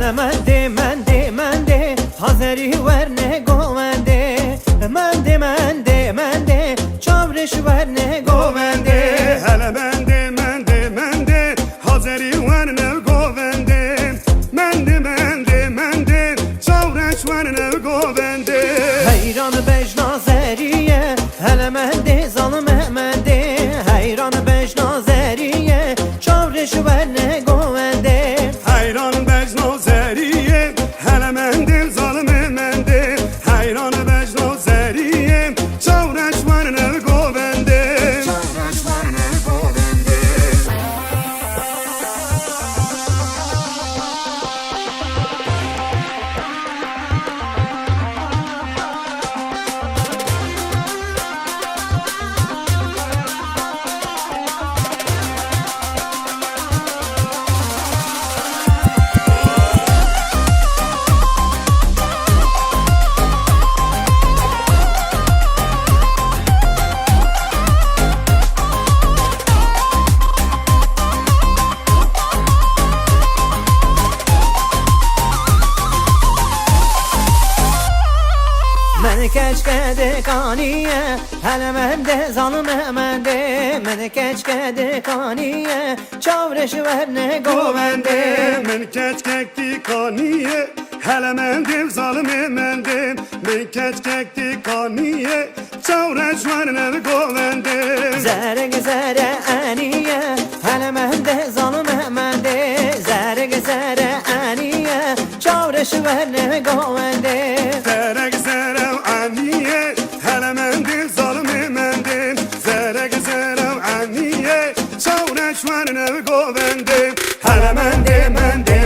hele mende mende Hazeri verne govende. Mende mende mende Çavreş verne govende Məni keçkədi qaniyə Hələ məndə zalım əməndi Məni keçkədi qaniyə Çavreş vərnə qoməndi Məni keçkədi qaniyə Hələ məndə zalım əməndi Məni keçkədi qaniyə Çavreş vərnə qoməndi Zərə zərə əniyə Hələ məndə zalım əməndi Zərə zərə əniyə Çavreş vərnə qoməndi Zərə Çavureç var ne govende Hele mende mende